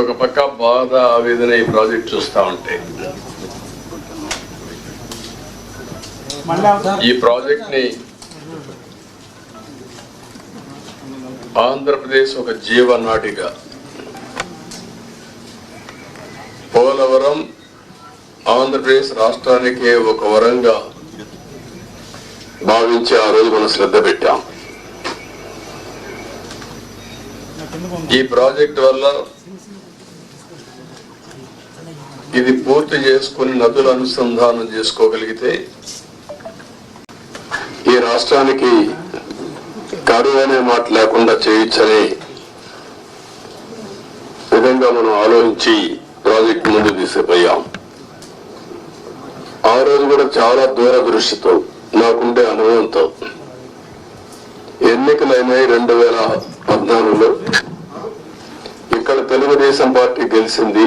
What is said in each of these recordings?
ఒక పక్క బాధ ఆవేదన ఈ ప్రాజెక్ట్ చూస్తా ఉంటే. ఈ ప్రాజెక్ట్ని ఆంధ్రప్రదేశ్ ఒక జీవనాటిక పోలవరం ఆంధ్రప్రదేశ్ రాష్ట్రానికి ఒక వరంగా భావించి ఆ రోజు మనం శ్రద్ధ పెట్టాం. ఈ ప్రాజెక్ట్ వల్ల ఇది పూర్తి చేసుకుని నదుల అనుసంధానం చేసుకోగలిగితే ఈ రాష్ట్రానికి కరువు అనే మాట లేకుండా చేయొచ్చనే విధంగా మనం ఆలోచించి ప్రాజెక్ట్ ముందు తీసుకుపోయాం. ఆ రోజు కూడా చాలా దూరదృష్టితో నాకుండే అనుభవంతో ఎన్నికలైనాయి రెండు వేల పద్నాలుగులో ఇక్కడ తెలుగుదేశం పార్టీ గెలిచింది.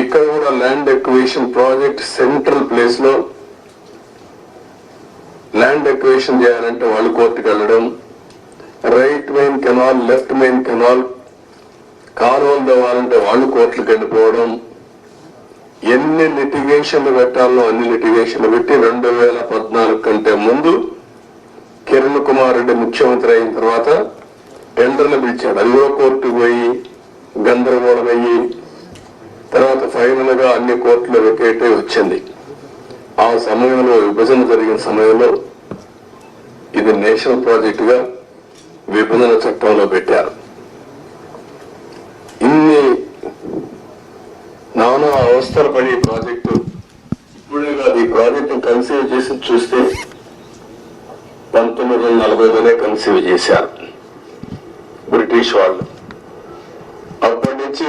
ఇక్కడ కూడా ల్యాండ్ ఎక్వేషన్ ప్రాజెక్ట్ సెంట్రల్ ప్లేస్లో ల్యాండ్ ఎక్వేషన్ చేయాలంటే వాళ్ళు కోర్టుకు వెళ్ళడం. Right main canal left main canal కాలువలు తవ్వాలంటే వాళ్ళు కోర్టులకు వెళ్ళిపోవడం. ఎన్ని లిటిగేషన్లు పెట్టాలో అన్ని లిటిగేషన్లు పెట్టి రెండు వేల పద్నాలుగు కంటే ముందు కిరణ్ కుమార్ రెడ్డి ముఖ్యమంత్రి అయిన తర్వాత టెండర్లు పిలిచాడు. అది కూడా కోర్టుకు పోయి గందరగోళం అయ్యి తర్వాత ఫైనల్గా అన్ని కోర్టులు వెకేట్ వచ్చింది. ఆ సమయంలో విభజన జరిగిన సమయంలో ఇది నేషనల్ ప్రాజెక్ట్గా విభజన చట్టంలో పెట్టారు. ఇన్ని నానా అవస్థలు పడి ప్రాజెక్టు ఇప్పుడే కాదు ఈ ప్రాజెక్టు కన్సీవ్ చేసి చూస్తే పంతొమ్మిది వందల నలభైలోనే కన్సీవ్ చేశారు బ్రిటిష్ వాళ్ళు. అప్పటి నుంచి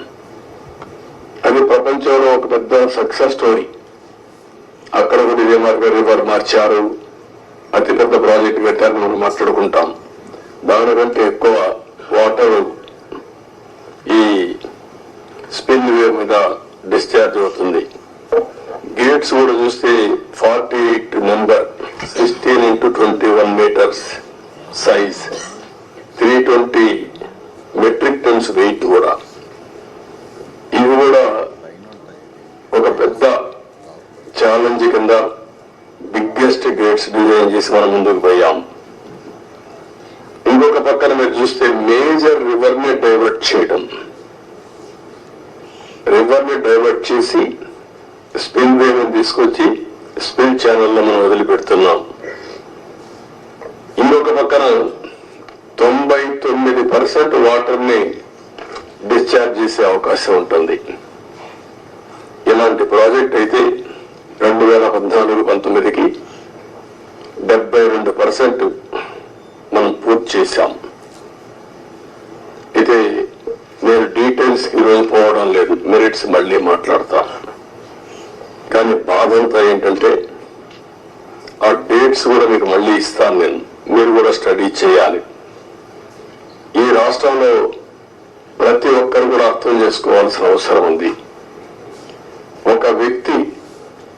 ప్రపంచంలో ఒక పెద్ద సక్సెస్ స్టోరీ అక్కడ కూడా ఇదే మార్గం రివర్ మార్చారు. అతిపెద్ద ప్రాజెక్ట్ పెట్టారు మనం మాట్లాడుకుంటాం. దానికంటే ఎక్కువ వాటర్ ఈ స్పిల్ వే మీద డిశ్చార్జ్ అవుతుంది. గేట్స్ కూడా చూస్తే forty eight number sixteen into twenty one meters size three twenty metric tons weight కూడా ఇవి కూడా ఒక పెద్ద ఛాలెంజ్ కింద బిగ్గెస్ట్ గేట్స్ డిజైన్ చేసి మనం ముందుకు పోయాం. ఇంకొక పక్కన మీరు చూస్తే మేజర్ రివర్ని డైవర్ట్ చేయడం రివర్ని డైవర్ట్ చేసి స్పిన్ వేని తీసుకొచ్చి స్పిన్ ఛానల్లో మనం వదిలిపెడుతున్నాం. ఇంకొక పక్కన తొంభై తొమ్మిది పర్సెంట్ వాటర్ని డిశ్చార్జ్ చేసే అవకాశం ఉంటుంది. ఇలాంటి ప్రాజెక్ట్ అయితే రెండు వేల పద్నాలుగు పంతొమ్మిదికి డెబ్బై రెండు పర్సెంట్ మనం పూర్తి చేశాం. ఇది నేను డీటెయిల్స్ ఈరోజు పోవడం లేదు. మెరిట్స్ మళ్ళీ మాట్లాడతా. కానీ బాధ అంతా ఏంటంటే ఆ డేట్స్ కూడా మీకు మళ్ళీ ఇస్తాను నేను. మీరు కూడా స్టడీ చేయాలి. ఈ రాష్ట్రంలో ప్రతి ఒక్కరు కూడా అర్థం చేసుకోవాల్సిన అవసరం ఉంది. ఒక వ్యక్తి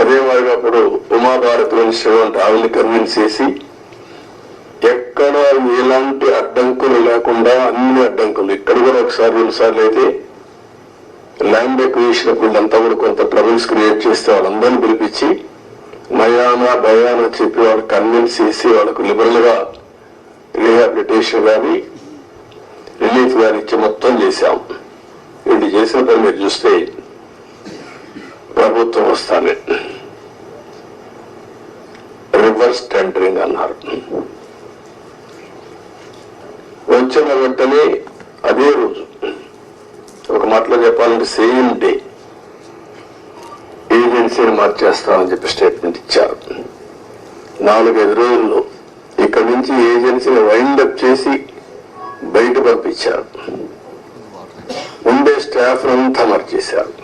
అదే మరి అప్పుడు ఉమాభారతి మినిస్టర్ అంటే ఆవిడని కన్విన్స్ చేసి ఎక్కడ ఎలాంటి అడ్డంకులు లేకుండా అన్ని అడ్డంకులు ఇక్కడ కూడా ఒకసారి రెండుసార్లు అయితే ల్యాండ్ ఎక్విజిషన్ వీళ్ళంతా కూడా కొంత ట్రబుల్స్ క్రియేట్ చేస్తే వాళ్ళందరినీ పిలిపించి నయానా భయానా చెప్పి వాళ్ళు కన్విన్స్ చేసి వాళ్ళకు లిబరల్గా రీహాబిలిటేషన్ కానీ రిలీఫ్ కానీ ఇచ్చి మొత్తం చేశాం. ఇది చేసిన పని మీరు చూస్తే ప్రభుత్వం వస్తానే రివర్స్ టెండరింగ్ అన్నారు. వచ్చిన వెంటనే అదే రోజు ఒక మాటలో చెప్పాలంటే సేమ్ డే ఏజెన్సీని మార్చేస్తామని చెప్పి స్టేట్మెంట్ ఇచ్చారు. నాలుగైదు రోజుల్లో ఇక్కడి నుంచి ఏజెన్సీని వైండప్ చేసి బయట పంపించారు. ఉండే స్టాఫ్ అంతా మార్చేశారు.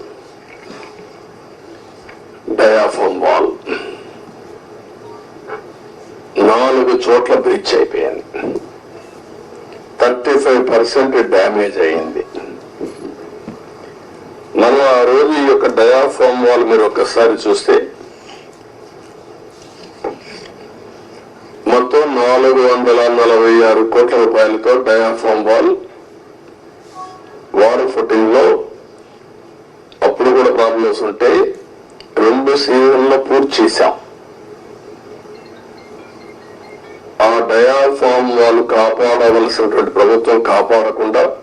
డయాఫోన్ వాల్ నాలుగు చోట్ల బ్రిడ్జ్ అయిపోయింది. థర్టీ ఫైవ్ పర్సెంట్ డ్యామేజ్ అయింది. మనం ఆ రోజు ఈ యొక్క డయాఫామ్ వాల్ మీరు ఒక్కసారి చూస్తే మొత్తం నాలుగు వందల నలభై ఆరు కోట్ల రూపాయలతో డయాఫామ్ వాల్ వాటర్ ఫుటింగ్లో అప్పుడు కూడా ప్రాబ్లమ్స్ ఉంటాయి రెండు సీజన్లు పూర్తి చేశాం. ఆ డయాఫామ్ వాళ్ళు కాపాడవలసినటువంటి ప్రభుత్వం కాపాడకుండా